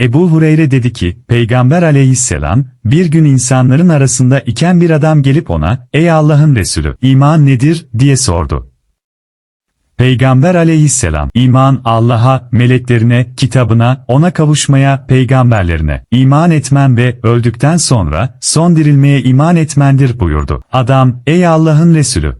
Ebu Hureyre dedi ki, Peygamber aleyhisselam, bir gün insanların arasında iken bir adam gelip ona, ey Allah'ın Resulü, iman nedir, diye sordu. Peygamber aleyhisselam, iman Allah'a, meleklerine, kitabına, ona kavuşmaya, peygamberlerine, iman etmen ve öldükten sonra, son dirilmeye iman etmendir buyurdu. Adam, ey Allah'ın Resulü,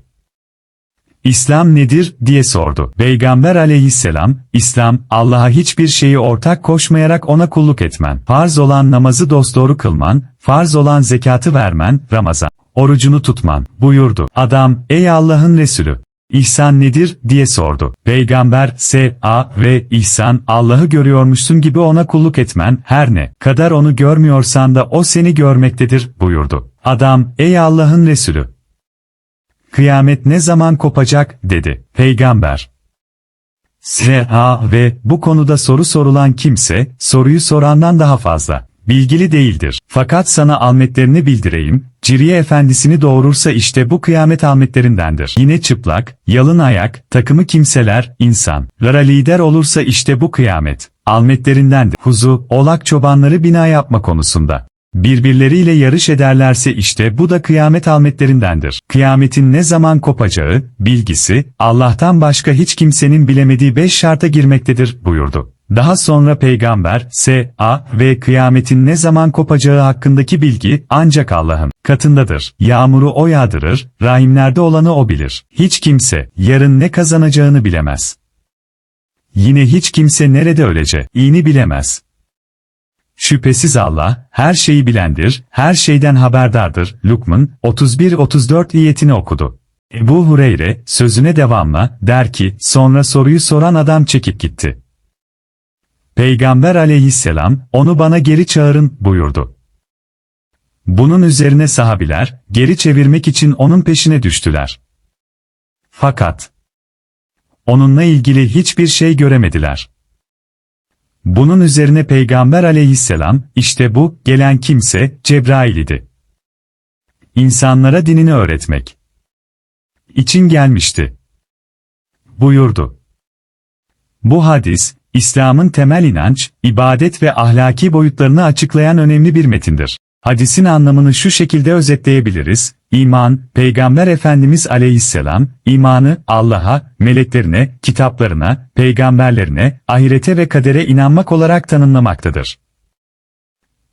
İslam nedir, diye sordu. Peygamber aleyhisselam, İslam, Allah'a hiçbir şeyi ortak koşmayarak ona kulluk etmen, farz olan namazı dosdoğru kılman, farz olan zekatı vermen, Ramazan, orucunu tutman, buyurdu. Adam, ey Allah'ın Resulü, İhsan nedir, diye sordu. Peygamber, S, A ve İhsan, Allah'ı görüyormuşsun gibi ona kulluk etmen, her ne kadar onu görmüyorsan da o seni görmektedir, buyurdu. Adam, ey Allah'ın Resulü, Kıyamet ne zaman kopacak, dedi. Peygamber. S.A. ve bu konuda soru sorulan kimse, soruyu sorandan daha fazla bilgili değildir. Fakat sana almetlerini bildireyim, Ciriye efendisini doğurursa işte bu kıyamet almetlerindendir. Yine çıplak, yalın ayak, takımı kimseler, insanlara lider olursa işte bu kıyamet, almetlerindendir. Huzu, olak çobanları bina yapma konusunda. Birbirleriyle yarış ederlerse işte bu da kıyamet almetlerindendir. Kıyametin ne zaman kopacağı, bilgisi, Allah'tan başka hiç kimsenin bilemediği beş şarta girmektedir, buyurdu. Daha sonra peygamber, S, A ve kıyametin ne zaman kopacağı hakkındaki bilgi ancak Allah'ın katındadır. Yağmuru o yağdırır, rahimlerde olanı o bilir. Hiç kimse yarın ne kazanacağını bilemez. Yine hiç kimse nerede öleceğini bilemez. Şüphesiz Allah, her şeyi bilendir, her şeyden haberdardır. Lukman, 31-34 iyetini okudu. Ebu Hureyre, sözüne devamla, der ki, sonra soruyu soran adam çekip gitti. Peygamber aleyhisselam, onu bana geri çağırın, buyurdu. Bunun üzerine sahabiler, geri çevirmek için onun peşine düştüler. Fakat, onunla ilgili hiçbir şey göremediler. Bunun üzerine Peygamber aleyhisselam, işte bu, gelen kimse, Cebrail idi. İnsanlara dinini öğretmek için gelmişti. Buyurdu. Bu hadis, İslam'ın temel inanç, ibadet ve ahlaki boyutlarını açıklayan önemli bir metindir. Hadisin anlamını şu şekilde özetleyebiliriz. İman, Peygamber Efendimiz aleyhisselam, imanı, Allah'a, meleklerine, kitaplarına, peygamberlerine, ahirete ve kadere inanmak olarak tanımlamaktadır.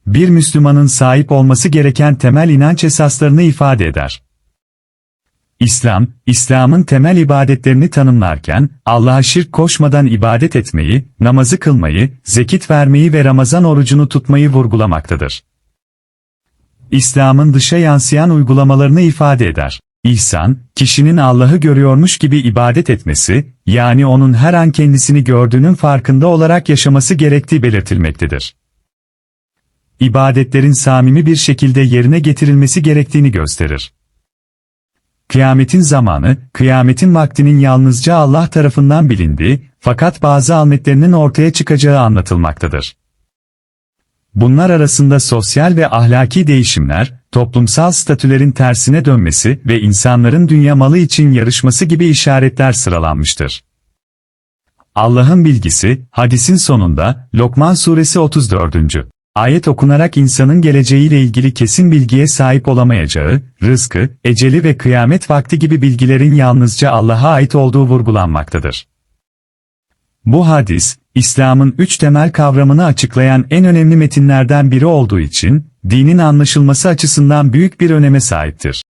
Bir Müslümanın sahip olması gereken temel inanç esaslarını ifade eder. İslam, İslam'ın temel ibadetlerini tanımlarken, Allah'a şirk koşmadan ibadet etmeyi, namazı kılmayı, zekit vermeyi ve Ramazan orucunu tutmayı vurgulamaktadır. İslam'ın dışa yansıyan uygulamalarını ifade eder. İhsan, kişinin Allah'ı görüyormuş gibi ibadet etmesi, yani onun her an kendisini gördüğünün farkında olarak yaşaması gerektiği belirtilmektedir. İbadetlerin samimi bir şekilde yerine getirilmesi gerektiğini gösterir. Kıyametin zamanı, kıyametin vaktinin yalnızca Allah tarafından bilindiği, fakat bazı almetlerinin ortaya çıkacağı anlatılmaktadır. Bunlar arasında sosyal ve ahlaki değişimler, toplumsal statülerin tersine dönmesi ve insanların dünya malı için yarışması gibi işaretler sıralanmıştır. Allah'ın bilgisi, hadisin sonunda, Lokman suresi 34. Ayet okunarak insanın geleceğiyle ilgili kesin bilgiye sahip olamayacağı, rızkı, eceli ve kıyamet vakti gibi bilgilerin yalnızca Allah'a ait olduğu vurgulanmaktadır. Bu hadis, İslam'ın üç temel kavramını açıklayan en önemli metinlerden biri olduğu için, dinin anlaşılması açısından büyük bir öneme sahiptir.